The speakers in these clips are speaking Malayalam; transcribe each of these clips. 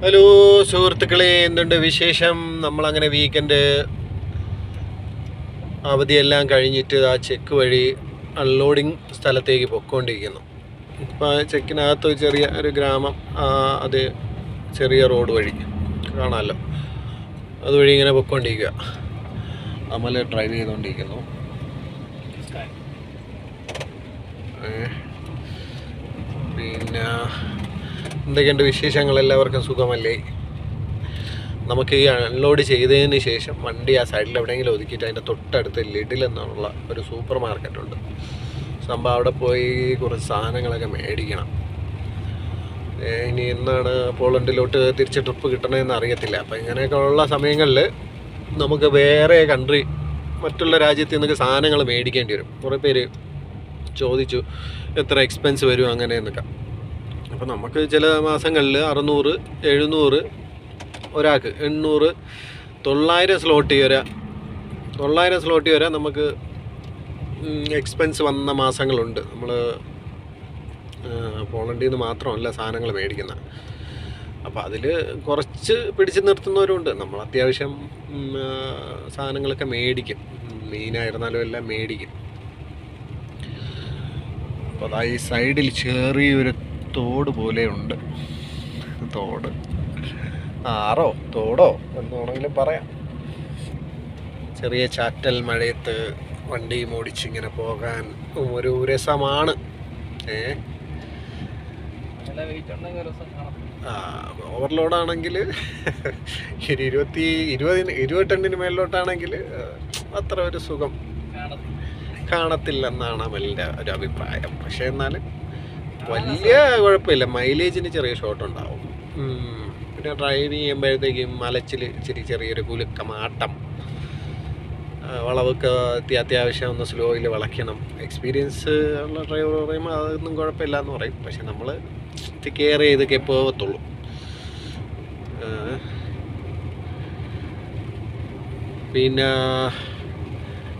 ഹലോ സുഹൃത്തുക്കളെ എന്തുണ്ട് വിശേഷം? നമ്മളങ്ങനെ വീക്കെൻഡ് അവധിയെല്ലാം കഴിഞ്ഞിട്ട് ആ ചെക്ക് വഴി അൺലോഡിങ് സ്ഥലത്തേക്ക് പൊയ്ക്കൊണ്ടിരിക്കുന്നു ഇപ്പം ചെക്കിനകത്ത് ഒരു ചെറിയ ഒരു ഗ്രാമം ആ, അത് ചെറിയ റോഡ് വഴി കാണാമല്ലോ അതുവഴി ഇങ്ങനെ പൊയ്ക്കൊണ്ടിരിക്കുക നമ്മൾ ഡ്രൈവ് ചെയ്തുകൊണ്ടിരിക്കുന്നു പിന്നെ എന്തൊക്കെയുണ്ട് വിശേഷങ്ങൾ? എല്ലാവർക്കും സുഖമല്ലേ? നമുക്ക് ഈ അൺലോഡ് ചെയ്തതിന് ശേഷം വണ്ടി ആ സൈഡിൽ എവിടെയെങ്കിലും ഒതുക്കിയിട്ട് അതിന്റെ തൊട്ടടുത്ത് ലിഡിൽ എന്നുള്ള ഒരു സൂപ്പർ മാർക്കറ്റ് ഉണ്ട്. സംഭവം അവിടെ പോയി കുറച്ച് സാധനങ്ങളൊക്കെ മേടിക്കണം. ഇനി എന്നാണ് പോളണ്ടിലോട്ട് തിരിച്ച് ട്രിപ്പ് കിട്ടണമെന്ന് അറിയത്തില്ല. അപ്പം ഇങ്ങനെയൊക്കെ ഉള്ള സമയങ്ങളിൽ നമുക്ക് വേറെ കൺട്രി മറ്റുള്ള രാജ്യത്ത് നിന്നൊക്കെ സാധനങ്ങൾ മേടിക്കേണ്ടി വരും. കുറേ പേര് ചോദിച്ചു എത്ര എക്സ്പെൻസ് വരും അങ്ങനെ എന്നൊക്കെ അപ്പോൾ നമുക്ക് ചില മാസങ്ങളിൽ അറുന്നൂറ് എഴുന്നൂറ് ഒരാൾക്ക് എണ്ണൂറ് തൊള്ളായിരം സ്ലോട്ട് വരെ. തൊള്ളായിരം സ്ലോട്ട് വരെ. നമുക്ക് എക്സ്പെൻസ് വന്ന മാസങ്ങളുണ്ട്. നമ്മൾ പോളണ്ടിൽ നിന്ന് മാത്രമല്ല സാധനങ്ങൾ മേടിക്കുന്നത് അപ്പോൾ അതിൽ കുറച്ച് പിടിച്ച് നിർത്തുന്നവരുണ്ട്. നമ്മൾ അത്യാവശ്യം സാധനങ്ങളൊക്കെ മേടിക്കും. മീനായിരുന്നാലും എല്ലാം മേടിക്കും. അപ്പോൾ അതാ ഈ സൈഡിൽ ചെറിയൊരു തോട് പോലെയുണ്ട് തോട്. ആറോ തോടോ എന്ന് വേണമെങ്കിലും പറയാം. ചെറിയ ചാറ്റൽ മഴയത്ത് വണ്ടി ഓടിച്ച് ഇങ്ങനെ പോകാൻ ഒരു രസമാണ്. ഏ? ഓവർലോഡാണെങ്കിൽ ഒരു ഇരുപത്തി ഇരുപതിന് ഇരുപത് ടണ്ണിന് മേളിലോട്ടാണെങ്കിൽ അത്ര ഒരു സുഖം കാണത്തില്ല. കാണത്തില്ലെന്നാണ് അമലിന്റെ ഒരു അഭിപ്രായം. പക്ഷേ എന്നാൽ വലിയ കുഴപ്പമില്ല. മൈലേജിന് ചെറിയ ഷോട്ട് ഉണ്ടാവും. പിന്നെ ഡ്രൈവ് ചെയ്യുമ്പോഴത്തേക്കും മലച്ചിൽ ഇച്ചിരി ചെറിയൊരു കുലുക്കമാട്ടം. ആട്ടം വളവൊക്കെ അത്യാവശ്യം ഒന്ന് സ്ലോയിൽ വളയ്ക്കണം. എക്സ്പീരിയൻസ് ഉള്ള ഡ്രൈവർ പറയുമ്പോൾ അതൊന്നും കുഴപ്പമില്ല എന്ന് പറയും. പക്ഷെ നമ്മൾ കെയർ ചെയ്ത് പോകത്തുള്ളൂ പിന്നെ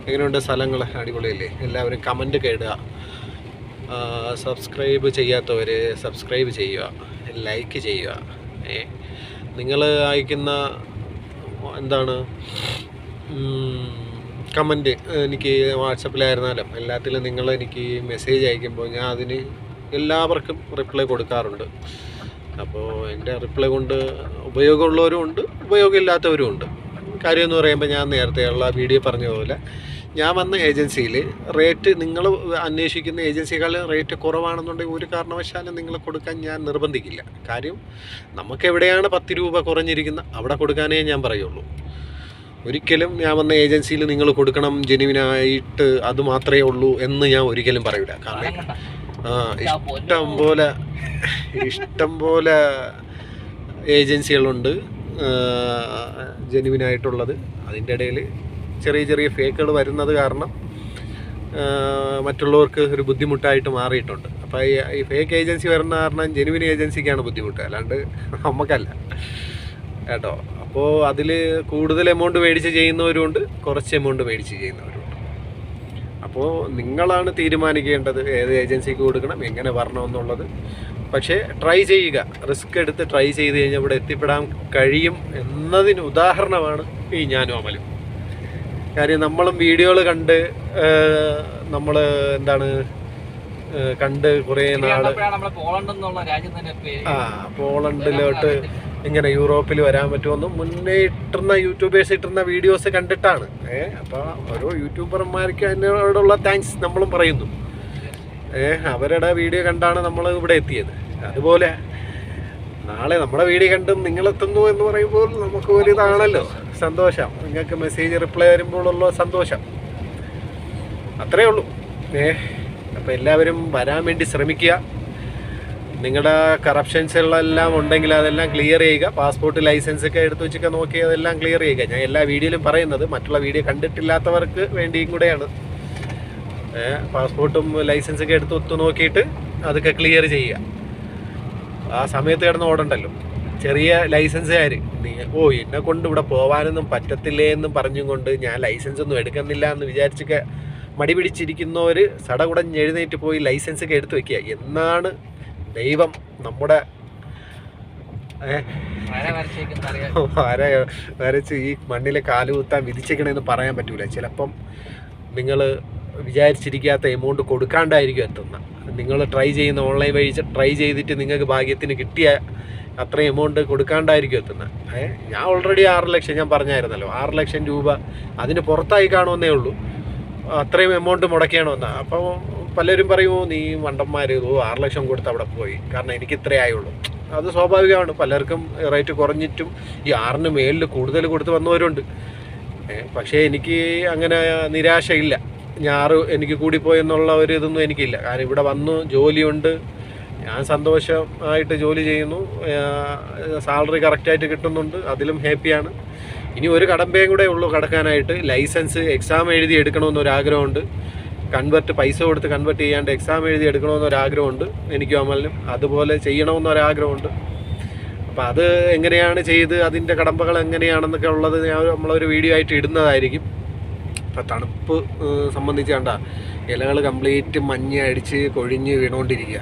എങ്ങനെയുണ്ട് സ്ഥലങ്ങൾ അടിപൊളിയല്ലേ? എല്ലാവരും കമന്റ് കേടുക സബ്സ്ക്രൈബ് ചെയ്യാത്തവർ സബ്സ്ക്രൈബ് ചെയ്യുക ലൈക്ക് ചെയ്യുക ഏ. നിങ്ങൾ അയക്കുന്ന എന്താണ് കമന്റ് എനിക്ക് വാട്സപ്പിലായിരുന്നാലും എല്ലാത്തിലും നിങ്ങൾ എനിക്ക് മെസ്സേജ് അയക്കുമ്പോൾ ഞാൻ അതിന് എല്ലാവർക്കും റിപ്ലൈ കൊടുക്കാറുണ്ട്. അപ്പോൾ എന്റെ റിപ്ലൈ കൊണ്ട് ഉപയോഗമുള്ളവരും ഉണ്ട് ഉപയോഗമില്ലാത്തവരും ഉണ്ട്. കാര്യം എന്ന് പറയുമ്പോൾ ഞാൻ നേരത്തെയുള്ള വീഡിയോ പറഞ്ഞ പോലെ ഞാൻ വന്ന ഏജൻസിയിൽ റേറ്റ് നിങ്ങൾ അന്വേഷിക്കുന്ന ഏജൻസികളിൽ റേറ്റ് കുറവാണെന്നുണ്ടെങ്കിൽ ഒരു കാരണവശാലും നിങ്ങൾ കൊടുക്കാൻ ഞാൻ നിർബന്ധിക്കില്ല. കാര്യം നമുക്ക് എവിടെയാണ് പത്ത് രൂപ കുറഞ്ഞിരിക്കുന്നത്? അവിടെ കൊടുക്കാനേ ഞാൻ പറയുള്ളൂ. ഒരിക്കലും ഞാൻ വന്ന ഏജൻസിയിൽ നിങ്ങൾ കൊടുക്കണം ജെനുവിനായിട്ട് അത് മാത്രമേ ഉള്ളൂ എന്ന് ഞാൻ ഒരിക്കലും പറയില്ല കാരണം ഇഷ്ടം പോലെ ഇഷ്ടം പോലെ ഏജൻസികളുണ്ട്. ജെനുവിനായിട്ടുള്ളത്. അതിന്റെ ഇടയിൽ ചെറിയ ചെറിയ ഫേക്കുകൾ വരുന്നത് കാരണം മറ്റുള്ളവർക്ക് ഒരു ബുദ്ധിമുട്ടായിട്ട് മാറിയിട്ടുണ്ട്. അപ്പോൾ ഈ ഫേക്ക് ഏജൻസി വരുന്ന കാരണം ജെനുവിൻ ഏജൻസിക്കാണ് ബുദ്ധിമുട്ട്. അല്ലാണ്ട് നമുക്കല്ല. കേട്ടോ? അപ്പോൾ അതിൽ കൂടുതൽ എമൗണ്ട് മേടിച്ച് ചെയ്യുന്നവരുണ്ട് കുറച്ച് എമൗണ്ട് മേടിച്ച് ചെയ്യുന്നവരുണ്ട്. അപ്പോൾ നിങ്ങളാണ് തീരുമാനിക്കേണ്ടത് ഏത് ഏജൻസിക്ക് കൊടുക്കണം എങ്ങനെ വരണം എന്നുള്ളത് പക്ഷേ ട്രൈ ചെയ്യുക. റിസ്ക് എടുത്ത് ട്രൈ ചെയ്ത് കഴിഞ്ഞാൽ ഇവിടെ എത്തിപ്പെടാൻ കഴിയും എന്നതിന് ഉദാഹരണമാണ് ഈ ഞാനും അമലും. കാര്യം നമ്മളും വീഡിയോകൾ കണ്ട് നമ്മൾ എന്താണ് ഏഹ് കണ്ട് കുറേ നാൾ ആ പോളണ്ടിലോട്ട് ഇങ്ങനെ യൂറോപ്പിൽ വരാൻ പറ്റുമെന്ന് മുന്നേ ഇട്ടുന്ന യൂട്യൂബേഴ്സ് ഇട്ടുന്ന വീഡിയോസ് കണ്ടിട്ടാണ്. ഏ അപ്പോൾ ഓരോ യൂട്യൂബർമാർക്ക് അതിനോടുള്ള താങ്ക്സ് നമ്മളും പറയുന്നു. ഏ അവരുടെ വീഡിയോ കണ്ടാണ് നമ്മൾ ഇവിടെ എത്തിയത്. അതുപോലെ നാളെ നമ്മുടെ വീഡിയോ കണ്ടും നിങ്ങളെത്തുന്നു എന്ന് പറയുമ്പോൾ നമുക്ക് ഒരു ഇതാണല്ലോ സന്തോഷം. നിങ്ങൾക്ക് മെസ്സേജ് റിപ്ലൈ വരുമ്പോഴുള്ള സന്തോഷം. അത്രേ ഉള്ളൂ. ഏ അപ്പോൾ എല്ലാവരും വരാൻ വേണ്ടി ശ്രമിക്കുക. നിങ്ങളുടെ കറപ്ഷൻസുകളെല്ലാം ഉണ്ടെങ്കിൽ അതെല്ലാം ക്ലിയർ ചെയ്യുക. പാസ്പോർട്ട് ലൈസൻസ് ഒക്കെ എടുത്തു വെച്ചൊക്കെ നോക്കി അതെല്ലാം ക്ലിയർ ചെയ്യുക. ഞാൻ എല്ലാ വീഡിയോയിലും പറയുന്നത് മറ്റുള്ള വീഡിയോ കണ്ടിട്ടില്ലാത്തവർക്ക് വേണ്ടിയും കൂടെയാണ്. പാസ്പോർട്ടും ലൈസൻസൊക്കെ എടുത്ത് ഒത്തു നോക്കിയിട്ട് അതൊക്കെ ക്ലിയർ ചെയ്യുക ആ സമയത്ത് കിടന്ന് ഓടണ്ടല്ലോ. ചെറിയ ലൈസൻസുകാർ നീ ഓ എന്നെ കൊണ്ട് ഇവിടെ പോകാനൊന്നും പറ്റത്തില്ലേ എന്നും പറഞ്ഞും കൊണ്ട് ഞാൻ ലൈസൻസ് ഒന്നും എടുക്കുന്നില്ല എന്ന് വിചാരിച്ചൊക്കെ മടി പിടിച്ചിരിക്കുന്നവർ സടകുടഞ്ഞ് എഴുന്നേറ്റ് പോയി ലൈസൻസ് ഒക്കെ എടുത്ത് വെക്കുക. എന്നാണ് ദൈവം നമ്മുടെ വര വരച്ച് ഈ മണ്ണിലെ കാലുകുത്താൻ വിധിച്ചേക്കണമെന്ന് പറയാൻ പറ്റൂല. ചിലപ്പം നിങ്ങൾ വിചാരിച്ചിരിക്കാത്ത എമൗണ്ട് കൊടുക്കാണ്ടായിരിക്കും എത്തുന്നത് നിങ്ങൾ ട്രൈ ചെയ്യുന്ന ഓൺലൈൻ വഴി ട്രൈ ചെയ്തിട്ട് നിങ്ങൾക്ക് ഭാഗ്യത്തിന് കിട്ടിയ അത്രയും എമൗണ്ട് കൊടുക്കാണ്ടായിരിക്കും എത്തുന്നത് ഏഹ് ഞാൻ ഓൾറെഡി ആറ് ലക്ഷം ഞാൻ പറഞ്ഞായിരുന്നല്ലോ. ആറ് ലക്ഷം രൂപ അതിന് പുറത്തായി കാണുമെന്നേ ഉള്ളൂ. അത്രയും എമൗണ്ട് മുടക്കണമെന്നാണ് അപ്പോൾ പലരും പറയുമോ നീ വണ്ടന്മാർ ഓ ആറ് ലക്ഷം കൊടുത്ത് അവിടെ പോയി. കാരണം എനിക്ക് ഇത്രേ ആയുള്ളൂ. അത് സ്വാഭാവികമാണ്. പലർക്കും റേറ്റ് കുറഞ്ഞിട്ടും ഈ ആറിന് മേളിൽ കൂടുതൽ കൊടുത്ത് വന്നവരുണ്ട്. പക്ഷേ എനിക്ക് അങ്ങനെ നിരാശയില്ല. ഞാറ് എനിക്ക് കൂടിപ്പോയെന്നുള്ള ഒരു ഇതൊന്നും എനിക്കില്ല. കാരണം ഇവിടെ വന്നു ജോലിയുണ്ട്. ഞാൻ സന്തോഷമായിട്ട് ജോലി ചെയ്യുന്നു. സാലറി കറക്റ്റായിട്ട് കിട്ടുന്നുണ്ട്. അതിലും ഹാപ്പിയാണ്. ഇനി ഒരു കടമ്പയും കൂടെ ഉള്ളൂ കടക്കാനായിട്ട്. ലൈസൻസ് എക്സാം എഴുതി എടുക്കണമെന്നൊരാഗ്രഹമുണ്ട് കൺവെർട്ട് പൈസ കൊടുത്ത് കൺവെർട്ട് ചെയ്യാണ്ട് എക്സാം എഴുതി എടുക്കണമെന്നൊരാഗ്രഹമുണ്ട് എനിക്കും അമലിനും. അതുപോലെ ചെയ്യണമെന്നൊരാഗ്രഹമുണ്ട് അപ്പോൾ അത് എങ്ങനെയാണ് ചെയ്ത് അതിന്റെ കടമ്പകൾ എങ്ങനെയാണെന്നൊക്കെ ഉള്ളത് ഞാൻ നമ്മളൊരു വീഡിയോ ആയിട്ട് ഇടുന്നതായിരിക്കും. ഇപ്പം തണുപ്പ് സംബന്ധിച്ചാണ്ട ഇലകൾ കംപ്ലീറ്റ് മഞ്ഞ അടിച്ച് കൊഴിഞ്ഞ് വീണുകൊണ്ടിരിക്കുക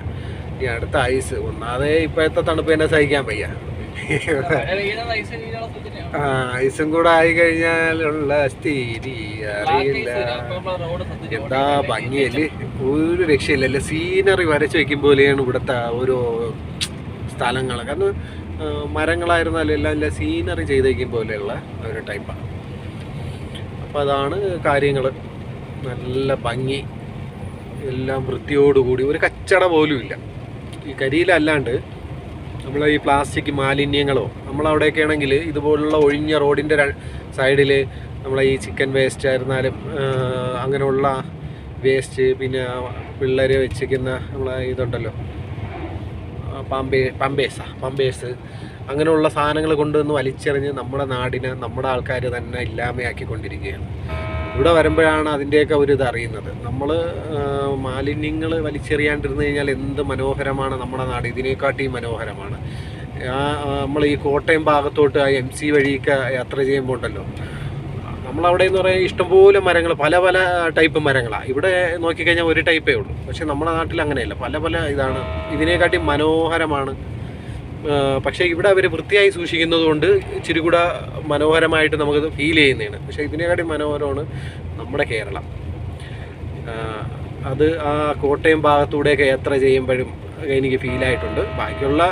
ഈ അടുത്ത ഐസ് ഒന്നാതെ ഇപ്പോഴത്തെ തണുപ്പ് തന്നെ സഹിക്കാൻ വയ്യ. ആ ഐസും കൂടെ ആയി കഴിഞ്ഞാലുള്ള സ്ഥിതി അറിയില്ല. എന്താ ഭംഗിയല്ലേ? ഒരു രക്ഷയില്ലല്ലേ സീനറി വരച്ച് വെക്കും പോലെയാണ് ഇവിടുത്തെ ഓരോ സ്ഥലങ്ങൾ കാരണം മരങ്ങളായിരുന്നാലും എല്ലാം എല്ലാം സീനറി ചെയ്തേക്കും പോലെയുള്ള ഒരു ടൈപ്പാണ് അപ്പോൾ അതാണ് കാര്യങ്ങൾ നല്ല ഭംഗി എല്ലാം വൃത്തിയോടുകൂടി. ഒരു കച്ചട പോലുമില്ല. ഈ കരിയിലല്ലാണ്ട് നമ്മൾ ഈ പ്ലാസ്റ്റിക് മാലിന്യങ്ങളോ നമ്മളവിടെയൊക്കെ ആണെങ്കിൽ ഇതുപോലുള്ള ഒഴിഞ്ഞ റോഡിന്റെ സൈഡിൽ നമ്മളെ ഈ ചിക്കൻ വേസ്റ്റ് ആയിരുന്നാലും അങ്ങനെയുള്ള വേസ്റ്റ് പിന്നെ പിള്ളേർ വെച്ചിരിക്കുന്ന നമ്മളെ ഇതുണ്ടല്ലോ പമ്പേ പമ്പേസാ പമ്പേഴ്സ് അങ്ങനെയുള്ള സാധനങ്ങൾ കൊണ്ടുവന്ന് വലിച്ചെറിഞ്ഞ് നമ്മുടെ നാടിനെ നമ്മുടെ ആൾക്കാർ തന്നെ ഇല്ലാമയാക്കിക്കൊണ്ടിരിക്കുകയാണ്. ഇവിടെ വരുമ്പോഴാണ് അതിന്റെയൊക്കെ ഒരു ഇത് അറിയുന്നത്. നമ്മൾ മാലിന്യങ്ങൾ വലിച്ചെറിയാണ്ടിരുന്നു കഴിഞ്ഞാൽ എന്ത് മനോഹരമാണ് നമ്മുടെ നാട്. ഇതിനെക്കാട്ടി മനോഹരമാണ്. നമ്മൾ ഈ കോട്ടയം ഭാഗത്തോട്ട് ആ എം സി വഴിയൊക്കെ യാത്ര ചെയ്യുമ്പോൾ ഉണ്ടല്ലോ നമ്മളവിടെ എന്ന് പറയാൻ ഇഷ്ടംപോലെ മരങ്ങൾ പല പല ടൈപ്പ് മരങ്ങളാണ് ഇവിടെ നോക്കിക്കഴിഞ്ഞാൽ ഒരു ടൈപ്പേ ഉള്ളൂ. പക്ഷെ നമ്മുടെ നാട്ടിൽ അങ്ങനെയല്ല. പല പല ഇതാണ്. ഇതിനെക്കാട്ടി മനോഹരമാണ് പക്ഷേ ഇവിടെ അവർ വൃത്തിയായി സൂക്ഷിക്കുന്നത് കൊണ്ട് ഇച്ചിരി കൂടെ മനോഹരമായിട്ട് നമുക്കത് ഫീൽ ചെയ്യുന്നതാണ്. പക്ഷേ ഇതിനെക്കാട്ടി മനോഹരമാണ് നമ്മുടെ കേരളം. അത് ആ കോട്ടയം ഭാഗത്തൂടെയൊക്കെ യാത്ര ചെയ്യുമ്പോഴും എനിക്ക് ഫീലായിട്ടുണ്ട് ബാക്കിയുള്ള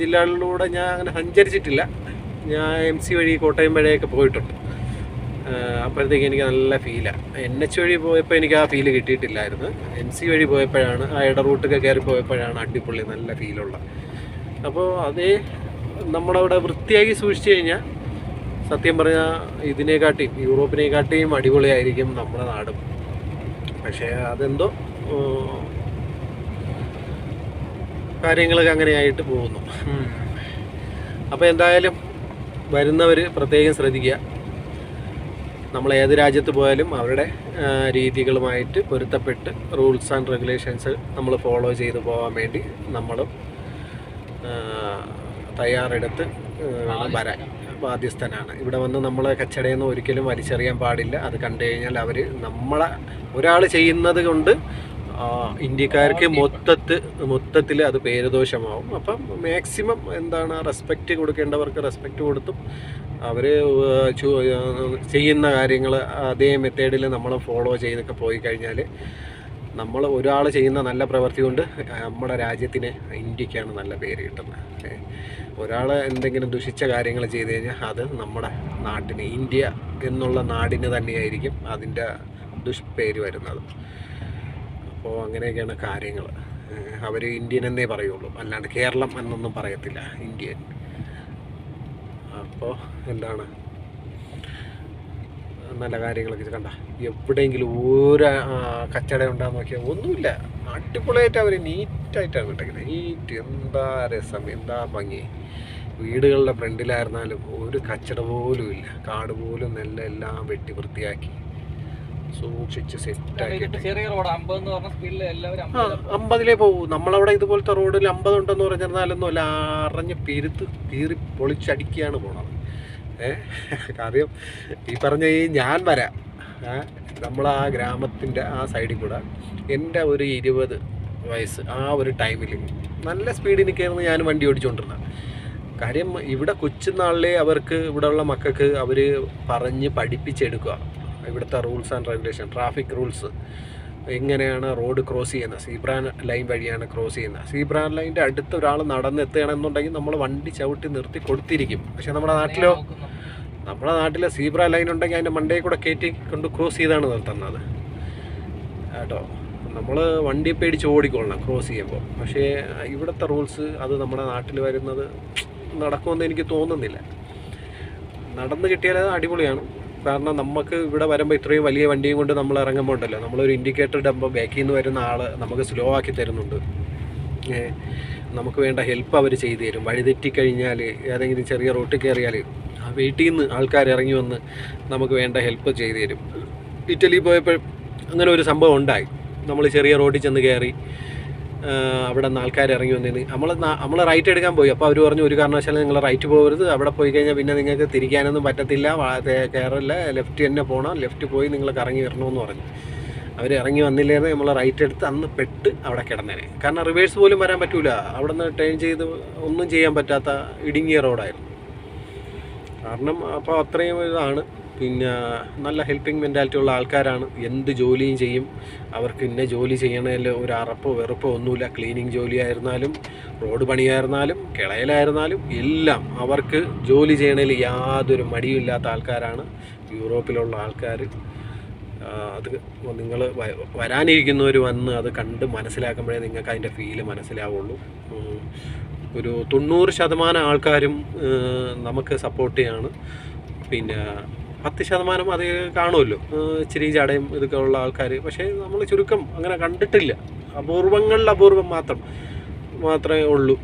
ജില്ലകളിലൂടെ ഞാൻ അങ്ങനെ സഞ്ചരിച്ചിട്ടില്ല. ഞാൻ എം സി വഴി കോട്ടയം വഴിയൊക്കെ പോയിട്ടുണ്ട്. അപ്പോഴത്തേക്ക് എനിക്ക് നല്ല ഫീലാണ് എൻ എച്ച് വഴി പോയപ്പോൾ എനിക്ക് ആ ഫീൽ കിട്ടിയിട്ടില്ലായിരുന്നു. എം സി വഴി പോയപ്പോഴാണ് ആ ഇട റൂട്ടൊക്കെ കയറി പോയപ്പോഴാണ് അടിപൊളി നല്ല ഫീലുള്ള അപ്പോൾ അതേ നമ്മളവിടെ വൃത്തിയാക്കി സൂക്ഷിച്ചു കഴിഞ്ഞാൽ സത്യം പറഞ്ഞാൽ ഇതിനെക്കാട്ടിയും യൂറോപ്പിനെക്കാട്ടിയും അടിപൊളിയായിരിക്കും നമ്മുടെ നാടും. പക്ഷേ അതെന്തോ കാര്യങ്ങളൊക്കെ അങ്ങനെയായിട്ട് പോകുന്നു. അപ്പോൾ എന്തായാലും വരുന്നവർ പ്രത്യേകം ശ്രദ്ധിക്കുക. നമ്മൾ ഏത് രാജ്യത്ത് പോയാലും അവരുടെ രീതികളുമായിട്ട് പൊരുത്തപ്പെട്ട് റൂൾസ് ആൻഡ് റെഗുലേഷൻസ് നമ്മൾ ഫോളോ ചെയ്ത് പോകാൻ വേണ്ടി നമ്മളും തയ്യാറെടുത്ത് വേണം വരാൻ. ബാധ്യസ്ഥനാണ് ഇവിടെ വന്ന് നമ്മളെ കച്ചടയെന്ന് ഒരിക്കലും വലിച്ചെറിയാൻ പാടില്ല. അത് കണ്ടു കഴിഞ്ഞാൽ അവർ നമ്മളെ ഒരാൾ ചെയ്യുന്നത് കൊണ്ട് ഇന്ത്യക്കാർക്ക് മൊത്തത്ത് മൊത്തത്തിൽ അത് പേരുദോഷമാവും. അപ്പം മാക്സിമം എന്താണ് റെസ്പെക്റ്റ് കൊടുക്കേണ്ടവർക്ക് റെസ്പെക്റ്റ് കൊടുത്തും അവർ ചെയ്യുന്ന കാര്യങ്ങൾ അതേ മെത്തേഡിൽ നമ്മൾ ഫോളോ ചെയ്തൊക്കെ പോയി കഴിഞ്ഞാൽ നമ്മൾ ഒരാൾ ചെയ്യുന്ന നല്ല പ്രവൃത്തി കൊണ്ട് നമ്മുടെ രാജ്യത്തിന് ഇന്ത്യക്കാണ് നല്ല പേര് കിട്ടുന്നത്. ഒരാൾ എന്തെങ്കിലും ദുഷിച്ച കാര്യങ്ങൾ ചെയ്തു കഴിഞ്ഞാൽ അത് നമ്മുടെ നാട്ടിന് ഇന്ത്യ എന്നുള്ള നാടിന് തന്നെയായിരിക്കും അതിന്റെ ദുഷ്പേര് വരുന്നത്. അപ്പോൾ അങ്ങനെയൊക്കെയാണ് കാര്യങ്ങൾ അവർ ഇന്ത്യൻ എന്നേ പറയുള്ളൂ. അല്ലാണ്ട് കേരളം എന്നൊന്നും പറയത്തില്ല. ഇന്ത്യൻ. അപ്പോൾ എന്താണ്? നല്ല കാര്യങ്ങളൊക്കെ കണ്ട. എവിടെയെങ്കിലും ഒരു കച്ചട ഉണ്ടാകുന്ന നോക്കിയാൽ ഒന്നുമില്ല. അടിപൊളിയായിട്ട് അവർ നീറ്റായിട്ടാണ് വിട്ടേക്കുന്നത്. നീറ്റ് എന്താ രസം എന്താ ഭംഗി. വീടുകളുടെ ഫ്രണ്ടിലായിരുന്നാലും ഒരു കച്ചട പോലും ഇല്ല. കാട് പോലും നെല്ല എല്ലാം വെട്ടി വൃത്തിയാക്കി സൂക്ഷിച്ച് സെറ്റാക്കിയിട്ട് ചെറിയ റോഡ് അമ്പത് എന്ന് പറഞ്ഞ സ്പീഡിൽ എല്ലാവരും അമ്പതിലേ പോകൂ നമ്മളവിടെ ഇതുപോലത്തെ റോഡിൽ അമ്പത് ഉണ്ടെന്ന് പറഞ്ഞിരുന്നാലൊന്നും അല്ല അറിഞ്ഞ് പെരുത്ത് കീറി പൊളിച്ചടിക്കുകയാണ് പോണത്. കാര്യം ഈ പറഞ്ഞ ഈ ഞാൻ വരാം. നമ്മൾ ആ ഗ്രാമത്തിന്റെ ആ സൈഡിൽ കൂടെ എന്റെ ഒരു ഇരുപത് വയസ്സ് ആ ഒരു ടൈമിൽ നല്ല സ്പീഡിൽ കയറുന്ന ഞാൻ വണ്ടി ഓടിച്ചുകൊണ്ടിരുന്ന കാര്യം ഇവിടെ കൊച്ചുനാളിലെ അവർക്ക് ഇവിടെയുള്ള മക്കൾക്ക് അവർ പറഞ്ഞ് പഠിപ്പിച്ചെടുക്കുക. ഇവിടുത്തെ rules and regulation traffic rules എങ്ങനെയാണ് റോഡ് ക്രോസ് ചെയ്യുന്നത്? സീബ്രാൻ ലൈൻ വഴിയാണ് ക്രോസ് ചെയ്യുന്നത്. സീബ്രാൻ ലൈന്റെ അടുത്ത് ഒരാൾ നടന്നെത്തുകയാണെന്നുണ്ടെങ്കിൽ നമ്മൾ വണ്ടി ചവിട്ടി നിർത്തി കൊടുത്തിരിക്കും. പക്ഷെ നമ്മുടെ നാട്ടിലോ നമ്മുടെ നാട്ടിലെ സീബ്ര ലൈൻ ഉണ്ടെങ്കിൽ അതിന്റെ മണ്ടയിൽ കൂടെ കയറ്റി കൊണ്ട് ക്രോസ് ചെയ്താണ് നിർത്തുന്നത്. കേട്ടോ? നമ്മൾ വണ്ടി പേടിച്ച് ഓടിക്കൊള്ളണം ക്രോസ് ചെയ്യുമ്പോൾ. പക്ഷേ ഇവിടുത്തെ റൂൾസ് അത് നമ്മുടെ നാട്ടിൽ വരുന്നത് നടക്കുമെന്ന് എനിക്ക് തോന്നുന്നില്ല. നടന്ന് കിട്ടിയാൽ അത് അടിപൊളിയാണ്. കാരണം നമുക്ക് ഇവിടെ വരുമ്പോൾ ഇത്രയും വലിയ വണ്ടിയും കൊണ്ട് നമ്മൾ ഇറങ്ങുമ്പോൾ ഉണ്ടല്ലോ നമ്മളൊരു ഇൻഡിക്കേറ്റർ ഇടുമ്പോൾ ബാക്കിൽ നിന്ന് വരുന്ന ആൾ നമുക്ക് സ്ലോ ആക്കി തരുന്നുണ്ട്. നമുക്ക് വേണ്ട ഹെൽപ്പ് അവർ ചെയ്തു തരും. വഴിതെറ്റിക്കഴിഞ്ഞാൽ ഏതെങ്കിലും ചെറിയ റോട്ടിൽ കയറിയാൽ ആ വീട്ടിൽ നിന്ന് ആൾക്കാർ ഇറങ്ങി വന്ന് നമുക്ക് വേണ്ട ഹെൽപ്പ് ചെയ്തു തരും. ഇറ്റലി പോയപ്പോൾ അങ്ങനെ ഒരു സംഭവം ഉണ്ടായി. നമ്മൾ ചെറിയ റോഡിൽ ചെന്ന് കയറി അവിടെ നിന്ന് ആൾക്കാർ ഇറങ്ങി വന്നിരുന്നു. നമ്മൾ നമ്മൾ റൈറ്റ് എടുക്കാൻ പോയി. അപ്പോൾ അവർ പറഞ്ഞു ഒരു കാരണവശാലും നിങ്ങൾ റൈറ്റ് പോകരുത്. അവിടെ പോയി കഴിഞ്ഞാൽ പിന്നെ നിങ്ങൾക്ക് തിരിക്കാനൊന്നും പറ്റത്തില്ല. കയറില്ല ലെഫ്റ്റ് തന്നെ പോകണം ലെഫ്റ്റ് പോയി നിങ്ങൾ കറങ്ങി വരണമെന്ന് പറഞ്ഞു. അവർ ഇറങ്ങി വന്നില്ലായിരുന്നു നമ്മൾ റൈറ്റ് എടുത്ത് അന്ന് പെട്ട് അവിടെ കിടന്നേനെ. കാരണം റിവേഴ്സ് പോലും വരാൻ പറ്റൂല. അവിടെ നിന്ന് ടേൺ ചെയ്ത് ഒന്നും ചെയ്യാൻ പറ്റാത്ത ഇടുങ്ങിയ റോഡായിരുന്നു കാരണം അപ്പോൾ അത്രയും ഇതാണ്. പിന്നെ നല്ല ഹെൽപ്പിംഗ് മെന്റാലിറ്റി ഉള്ള ആൾക്കാരാണ്. എന്ത് ജോലിയും ചെയ്യും. അവർക്ക് ഇന്ന ജോലി ചെയ്യണതിൽ ഒരു അറപ്പോ വെറുപ്പോ ഒന്നുമില്ല. ക്ലീനിങ് ജോലിയായിരുന്നാലും റോഡ് പണിയായിരുന്നാലും കിളയിലായിരുന്നാലും എല്ലാം അവർക്ക് ജോലി ചെയ്യണതിൽ യാതൊരു മടിയുമില്ലാത്ത ആൾക്കാരാണ്. യൂറോപ്പിലുള്ള ആൾക്കാർ. അത് നിങ്ങൾ വരാനിരിക്കുന്നവർ വന്ന് അത് കണ്ട് മനസ്സിലാക്കുമ്പോഴേ നിങ്ങൾക്ക് അതിന്റെ ഫീൽ മനസ്സിലാവുള്ളൂ. ഒരു തൊണ്ണൂറ് ശതമാനം ആൾക്കാരും നമുക്ക് സപ്പോർട്ട് ചെയ്യാണ്. പിന്നെ പത്ത് ശതമാനം അത് കാണുമല്ലോ. ഇച്ചിരി ചടയും ഇതൊക്കെ ഉള്ള ആൾക്കാർ പക്ഷേ നമ്മൾ ചുരുക്കം അങ്ങനെ കണ്ടിട്ടില്ല. അപൂർവങ്ങളിൽ അപൂർവം മാത്രം മാത്രമേ ഉള്ളൂ.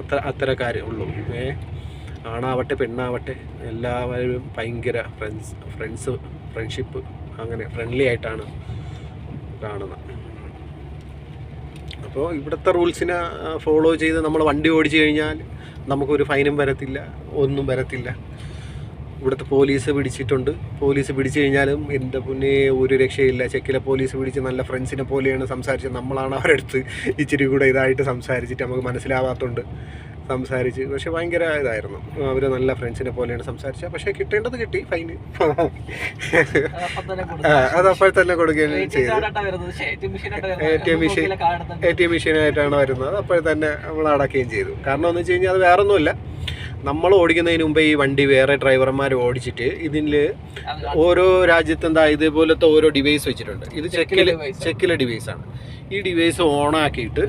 അത്ര അത്തരക്കാർ ഉള്ളൂ ഏ ആണാവട്ടെ പെണ്ണാവട്ടെ എല്ലാവരും ഭയങ്കര ഫ്രണ്ട്സ് ഫ്രണ്ട്സ് ഫ്രണ്ട്ഷിപ്പ് അങ്ങനെ ഫ്രണ്ട്ലി ആയിട്ടാണ് കാണുന്നത്. അപ്പോൾ ഇവിടുത്തെ റൂൾസിനെ ഫോളോ ചെയ്ത് നമ്മൾ വണ്ടി ഓടിച്ചു കഴിഞ്ഞാൽ നമുക്കൊരു ഫൈനും വരത്തില്ല ഒന്നും വരത്തില്ല. ഇവിടുത്തെ പോലീസ് പിടിച്ചിട്ടുണ്ട്. പോലീസ് പിടിച്ചു കഴിഞ്ഞാലും എന്റെ പിന്നെ ഒരു രക്ഷയില്ല. ചെക്കിലെ പോലീസ് പിടിച്ച് നല്ല ഫ്രണ്ട്സിനെ പോലെയാണ് സംസാരിച്ചത്. നമ്മളാണ് അവരുടെ അടുത്ത് ഇച്ചിരി കൂടെ ഇതായിട്ട് സംസാരിച്ചിട്ട് നമുക്ക് മനസ്സിലാവാത്തതുണ്ട് സംസാരിച്ച്. പക്ഷെ ഭയങ്കര ഇതായിരുന്നു. അവർ നല്ല ഫ്രണ്ട്സിനെ പോലെയാണ് സംസാരിച്ചത്. പക്ഷേ കിട്ടേണ്ടത് കിട്ടി. ഫൈന്. അത് അപ്പോൾ തന്നെ കൊടുക്കുകയും ചെയ്തു. എ ടി വരുന്നത്. മെഷീൻ എ ടി എം മെഷീനായിട്ടാണ് വരുന്നത്. അപ്പോൾ തന്നെ നമ്മൾ അടക്കുകയും ചെയ്തു. കാരണം എന്ന് വെച്ച് കഴിഞ്ഞാൽ അത് വേറെ ഒന്നുമില്ല നമ്മൾ ഓടിക്കുന്നതിന് മുമ്പേ ഈ വണ്ടി വേറെ ഡ്രൈവർമാർ ഓടിച്ചിട്ട് ഇതിൽ ഓരോ രാജ്യത്തെന്താ ഇതേപോലത്തെ ഓരോ ഡിവൈസ് വെച്ചിട്ടുണ്ട്. ഇത് ചെക്കിലെ ചെക്കിലെ ഡിവൈസ് ആണ്. ഡിവൈസാണ് ഈ ഡിവൈസ് ഓണാക്കിയിട്ട്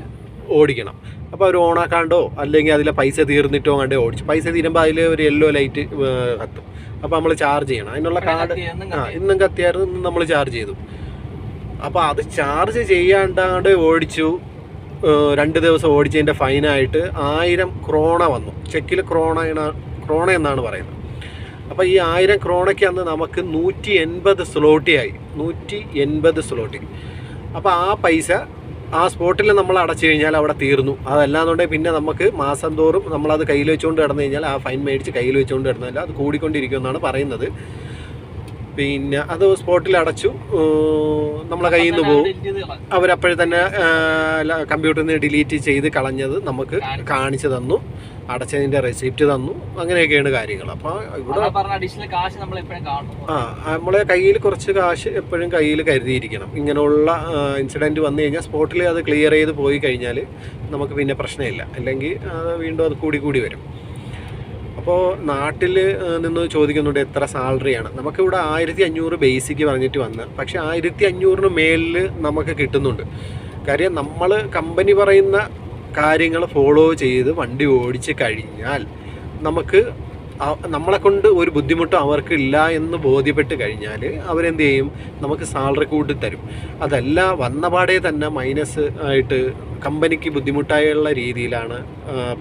ഓടിക്കണം. അപ്പോൾ അവർ ഓണാക്കാണ്ടോ അല്ലെങ്കിൽ അതിലെ പൈസ തീർന്നിട്ടോ കണ്ടേ ഓടിച്ചു പൈസ തീരുമ്പോൾ അതിൽ ഒരു യെല്ലോ ലൈറ്റ് കത്തും. അപ്പോൾ നമ്മൾ ചാർജ് ചെയ്യണം. അതിനുള്ള കാർഡ് ആ ഇന്നും കത്തിയായിരുന്നു നമ്മൾ ചാർജ് ചെയ്തു. അപ്പോൾ അത് ചാർജ് ചെയ്യാണ്ടാണ്ട് ഓടിച്ചു. രണ്ട് ദിവസം ഓടിച്ചതിന്റെ ഫൈനായിട്ട് ആയിരം ക്രോണ വന്നു. ചെക്കിൽ ക്രോണ ക്രോണ എന്നാണ് പറയുന്നത്. അപ്പോൾ ഈ ആയിരം ക്രോണയ്ക്ക് അന്ന് നമുക്ക് നൂറ്റി എൺപത് സ്ലോട്ടിയായി നൂറ്റി എൺപത് സ്ലോട്ടി അപ്പോൾ ആ പൈസ ആ സ്പോട്ടിൽ നമ്മൾ അടച്ചു കഴിഞ്ഞാൽ അവിടെ തീർന്നു. അതല്ലാന്നുണ്ടെങ്കിൽ പിന്നെ നമുക്ക് മാസം തോറും നമ്മളത് കയ്യിൽ വെച്ചുകൊണ്ട് കിടന്നു കഴിഞ്ഞാൽ ആ ഫൈൻ മേടിച്ച് കയ്യിൽ വെച്ചുകൊണ്ട് കിടന്നില്ല അത് കൂടിക്കൊണ്ടിരിക്കുമെന്നാണ് പറയുന്നത്. പിന്നെ അത് സ്പോട്ടിൽ അടച്ചു. നമ്മളെ കയ്യിൽ നിന്ന് പോകും. അവരപ്പോഴേ തന്നെ കമ്പ്യൂട്ടറിൽ നിന്ന് ഡിലീറ്റ് ചെയ്ത് കളഞ്ഞത് നമുക്ക് കാണിച്ചു. തന്നു. അടച്ചതിന്റെ റെസിപ്റ്റ് തന്നു. അങ്ങനെയൊക്കെയാണ് കാര്യങ്ങൾ. അപ്പോൾ ഇവിടെ ആ നമ്മളെ കയ്യിൽ കുറച്ച് കാശ് എപ്പോഴും കയ്യിൽ കരുതിയിരിക്കണം. ഇങ്ങനെയുള്ള ഇൻസിഡന്റ് വന്നു കഴിഞ്ഞാൽ സ്പോട്ടിൽ അത് ക്ലിയർ ചെയ്ത് പോയി കഴിഞ്ഞാൽ നമുക്ക് പിന്നെ പ്രശ്നമില്ല. അല്ലെങ്കിൽ വീണ്ടും അത് കൂടി കൂടി വരും. അപ്പോൾ നാട്ടിൽ നിന്ന് ചോദിക്കുന്നുണ്ട് എത്ര സാലറിയാണ് നമുക്കിവിടെ ആയിരത്തി അഞ്ഞൂറ് ബേസിക്ക് പറഞ്ഞിട്ട് വന്ന്. പക്ഷേ ആയിരത്തി അഞ്ഞൂറിന് മേലിൽ നമുക്ക് കിട്ടുന്നുണ്ട്. കാര്യം നമ്മൾ കമ്പനി പറയുന്ന കാര്യങ്ങൾ ഫോളോ ചെയ്ത് വണ്ടി ഓടിച്ച് കഴിഞ്ഞാൽ നമുക്ക് നമ്മളെ കൊണ്ട് ഒരു ബുദ്ധിമുട്ടും അവർക്കില്ല എന്ന് ബോധ്യപ്പെട്ട് കഴിഞ്ഞാൽ അവരെന്ത് ചെയ്യും? നമുക്ക് സാലറി കൂട്ടി തരും. അതല്ല വന്ന പാടെ തന്നെ മൈനസ് ആയിട്ട് കമ്പനിക്ക് ബുദ്ധിമുട്ടായുള്ള രീതിയിലാണ്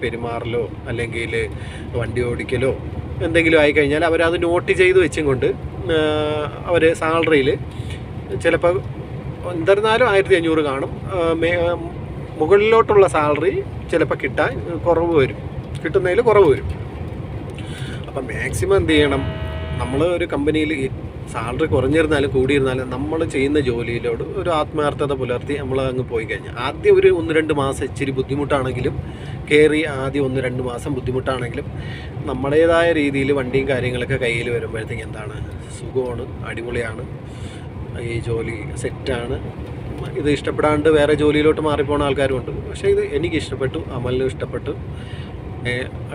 പെരുമാറലോ അല്ലെങ്കിൽ വണ്ടി ഓടിക്കലോ എന്തെങ്കിലും ആയിക്കഴിഞ്ഞാൽ അവരത് നോട്ട് ചെയ്ത് വെച്ചും കൊണ്ട് അവർ സാലറിയിൽ ചിലപ്പോൾ എന്തിരുന്നാലും ആയിരത്തി അഞ്ഞൂറ് കാണും. മുകളിലോട്ടുള്ള സാലറി ചിലപ്പോൾ കിട്ടാൻ കുറവ് വരും. കിട്ടുന്നതിൽ കുറവ് വരും. അപ്പം മാക്സിമം എന്ത് ചെയ്യണം? നമ്മൾ ഒരു കമ്പനിയിൽ സാലറി കുറഞ്ഞിരുന്നാലും കൂടിയിരുന്നാലും നമ്മൾ ചെയ്യുന്ന ജോലിയിലോട് ഒരു ആത്മാർത്ഥത പുലർത്തി നമ്മൾ അങ്ങ് പോയി കഴിഞ്ഞാൽ ആദ്യം ഒരു ഒന്ന് രണ്ട് മാസം ഇച്ചിരി ബുദ്ധിമുട്ടാണെങ്കിലും കയറി ആദ്യം ഒന്ന് രണ്ട് മാസം ബുദ്ധിമുട്ടാണെങ്കിലും നമ്മുടേതായ രീതിയിൽ വണ്ടിയും കാര്യങ്ങളൊക്കെ കയ്യിൽ വരുമ്പോഴത്തേക്ക് എന്താണ്? സുഖമാണ് അടിപൊളിയാണ് ഈ ജോലി സെറ്റാണ്. ഇത് ഇഷ്ടപ്പെടാണ്ട് വേറെ ജോലിയിലോട്ട് മാറിപ്പോണ ആൾക്കാരും ഉണ്ട് പക്ഷേ ഇത് എനിക്ക് ഇഷ്ടപ്പെട്ടു അമലിനും ഇഷ്ടപ്പെട്ടു.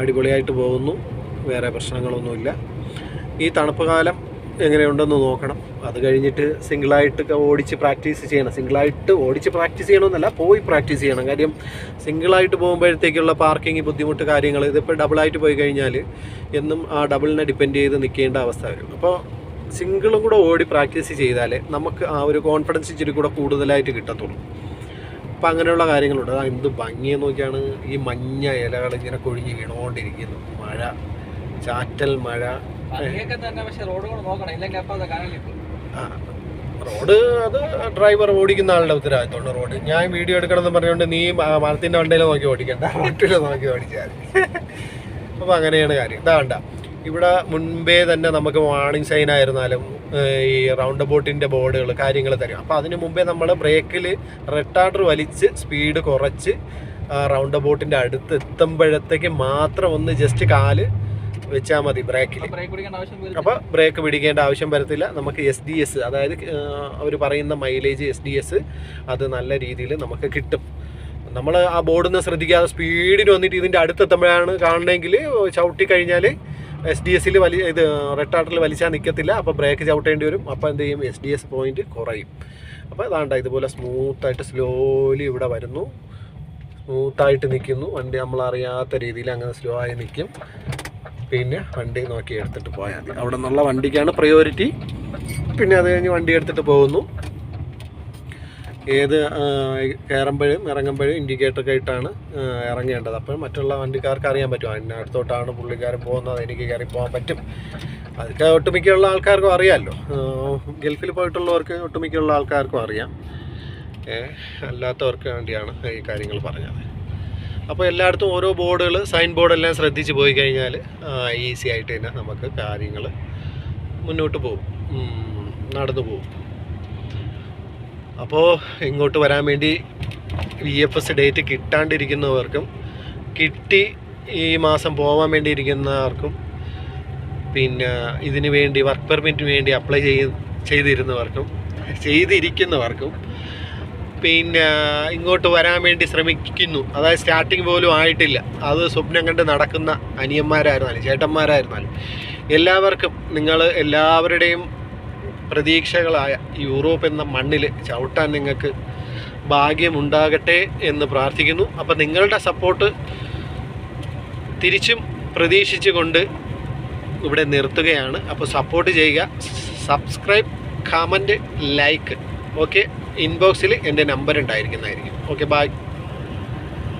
അടിപൊളിയായിട്ട് പോകുന്നു. വേറെ പ്രശ്നങ്ങളൊന്നുമില്ല. ഈ തണുപ്പ് കാലം എങ്ങനെയുണ്ടെന്ന് നോക്കണം. അത് കഴിഞ്ഞിട്ട് സിംഗിളായിട്ട് ഓടിച്ച് പ്രാക്ടീസ് ചെയ്യണം. സിംഗിളായിട്ട് ഓടിച്ച് പ്രാക്ടീസ് ചെയ്യണമെന്നല്ല പോയി പ്രാക്ടീസ് ചെയ്യണം. കാര്യം സിംഗിളായിട്ട് പോകുമ്പോഴത്തേക്കുള്ള പാർക്കിംഗ് ബുദ്ധിമുട്ട് കാര്യങ്ങൾ ഇതിപ്പോൾ ഡബിളായിട്ട് പോയി കഴിഞ്ഞാൽ എന്നും ആ ഡബിളിനെ ഡിപ്പെൻഡ് ചെയ്ത് നിൽക്കേണ്ട അവസ്ഥ വരും. അപ്പോൾ സിംഗിളും കൂടെ ഓടി പ്രാക്ടീസ് ചെയ്താൽ നമുക്ക് ആ ഒരു കോൺഫിഡൻസ് ഇച്ചിരി കൂടെ കൂടുതലായിട്ട് കിട്ടത്തുള്ളൂ. അപ്പം അങ്ങനെയുള്ള കാര്യങ്ങളുണ്ട്. എന്ത് ഭംഗിയെന്ന് നോക്കിയാണ് ഈ മഞ്ഞ ഇലകൾ ഇങ്ങനെ കൊഴിഞ്ഞ് വീണുകൊണ്ടിരിക്കുന്നു മഴ. ചാറ്റൽ മഴ. റോഡ് അപ്പൊ അത് ആ, റോഡ് അത് ഡ്രൈവർ ഓടിക്കുന്ന ആളുടെ ഉത്തരവാദിത്തമാണ് റോഡ്. ഞാൻ വീഡിയോ എടുക്കണമെന്ന് പറഞ്ഞുകൊണ്ട് നീ മരത്തിന്റെ വണ്ടിയിൽ നോക്കി ഓടിക്കണ്ട. റോട്ടിൽ നോക്കി ഓടിച്ചാൽ അപ്പോൾ അങ്ങനെയാണ് കാര്യം. ഇതാ കണ്ട. ഇവിടെ മുൻപേ തന്നെ നമുക്ക് വാണിംഗ് സൈൻ ആയിരുന്നാലും ഈ റൗണ്ട് ബോട്ടിന്റെ ബോർഡുകൾ കാര്യങ്ങൾ തരും. അപ്പോൾ അതിന് മുമ്പേ നമ്മൾ ബ്രേക്കിൽ റെട്ടാർഡർ വലിച്ച് സ്പീഡ് കുറച്ച് റൗണ്ട് ബോട്ടിന്റെ അടുത്ത് എത്തുമ്പോഴത്തേക്ക് മാത്രം ഒന്ന് ജസ്റ്റ് കാൽ വെച്ചാൽ മതി ബ്രേക്കിൽ അപ്പോൾ ബ്രേക്ക് പിടിക്കേണ്ട ആവശ്യം വരത്തില്ല. നമുക്ക് എസ് ഡി എസ് അതായത് അവർ പറയുന്ന മൈലേജ് എസ് ഡി എസ് അത് നല്ല രീതിയിൽ നമുക്ക് കിട്ടും. നമ്മൾ ആ ബോർഡിൽ നിന്ന് ശ്രദ്ധിക്കാതെ സ്പീഡിന് വന്നിട്ട് ഇതിന്റെ അടുത്തെത്തുമ്പോഴാണ് കാണണമെങ്കിൽ ചവിട്ടി കഴിഞ്ഞാൽ എസ് ഡി എസിൽ വലി ഇത് റെട്ടാർട്ടിൽ വലിച്ചാൽ നിൽക്കത്തില്ല അപ്പോൾ ബ്രേക്ക് ചവിട്ടേണ്ടി വരും. അപ്പോൾ എന്ത് ചെയ്യും? എസ് ഡി എസ് പോയിന്റ് കുറയും. അപ്പോൾ അതാണ്ട ഇതുപോലെ സ്മൂത്തായിട്ട് സ്ലോലി ഇവിടെ വരുന്നു. സ്മൂത്തായിട്ട് നിൽക്കുന്നു വണ്ടി നമ്മൾ അറിയാത്ത രീതിയിൽ അങ്ങനെ സ്ലോ ആയി നിൽക്കും പിന്നെ വണ്ടി നോക്കി എടുത്തിട്ട് പോയാൽ മതി അവിടെ നിന്നുള്ള വണ്ടിക്കാണ് പ്രയോറിറ്റി പിന്നെ അത് കഴിഞ്ഞ് വണ്ടി എടുത്തിട്ട് പോകുന്നു. ഏത് കയറുമ്പോഴും ഇറങ്ങുമ്പോഴും ഇൻഡിക്കേറ്ററൊക്കെ ഇട്ടാണ് ഇറങ്ങേണ്ടത്. അപ്പോൾ മറ്റുള്ള വണ്ടിക്കാർക്ക് അറിയാൻ പറ്റും. അതിന്റെ അടുത്തോട്ടാണ് പുള്ളിക്കാരൻ പോകുന്നത് എനിക്ക് കയറി പോകാൻ പറ്റും. അതൊക്കെ ഒട്ടുമിക്കുള്ള ആൾക്കാർക്കും അറിയാമല്ലോ. ഗൾഫിൽ പോയിട്ടുള്ളവർക്ക് ഒട്ടുമിക്കുള്ള ആൾക്കാർക്കും അറിയാം. അല്ലാത്തവർക്ക് വേണ്ടിയാണ് ഈ കാര്യങ്ങൾ പറഞ്ഞത്. അപ്പോൾ എല്ലായിടത്തും ഓരോ ബോർഡുകൾ സൈൻ ബോർഡെല്ലാം ശ്രദ്ധിച്ച് പോയി കഴിഞ്ഞാൽ ഈസി ആയിട്ട് തന്നെ നമുക്ക് കാര്യങ്ങൾ മുന്നോട്ട് പോകും. നടന്നു പോകും. അപ്പോൾ ഇങ്ങോട്ട് വരാൻ വേണ്ടി വി എഫ് എസ് ഡേറ്റ് കിട്ടാണ്ടിരിക്കുന്നവർക്കും കിട്ടി ഈ മാസം പോകാൻ വേണ്ടി ഇരിക്കുന്നവർക്കും പിന്നെ ഇതിന് വേണ്ടി വർക്ക് പെർമിറ്റിന് വേണ്ടി അപ്ലൈ ചെയ്ത് ചെയ്തിരുന്നവർക്കും ചെയ്തിരിക്കുന്നവർക്കും പിന്നെ ഇങ്ങോട്ട് വരാൻ വേണ്ടി ശ്രമിക്കുന്നു. അതായത് സ്റ്റാർട്ടിങ് പോലും ആയിട്ടില്ല. അത് സ്വപ്നം കണ്ട് നടക്കുന്ന അനിയന്മാരായിരുന്നാലും ചേട്ടന്മാരായിരുന്നാലും. എല്ലാവർക്കും നിങ്ങൾ എല്ലാവരുടെയും പ്രതീക്ഷകളായ യൂറോപ്പ് എന്ന മണ്ണിൽ ചവിട്ടാൻ നിങ്ങൾക്ക് ഭാഗ്യമുണ്ടാകട്ടെ എന്ന് പ്രാർത്ഥിക്കുന്നു. അപ്പം നിങ്ങളുടെ സപ്പോർട്ട് തിരിച്ചും പ്രതീക്ഷിച്ചുകൊണ്ട് ഇവിടെ നിർത്തുകയാണ്. അപ്പോൾ സപ്പോർട്ട് ചെയ്യുക. സബ്സ്ക്രൈബ് കമന്റ് ലൈക്ക് ഓക്കെ ഇൻബോക്സിൽ എന്റെ നമ്പർ ഉണ്ടായിരിക്കുന്നതായിരിക്കും. Okay bye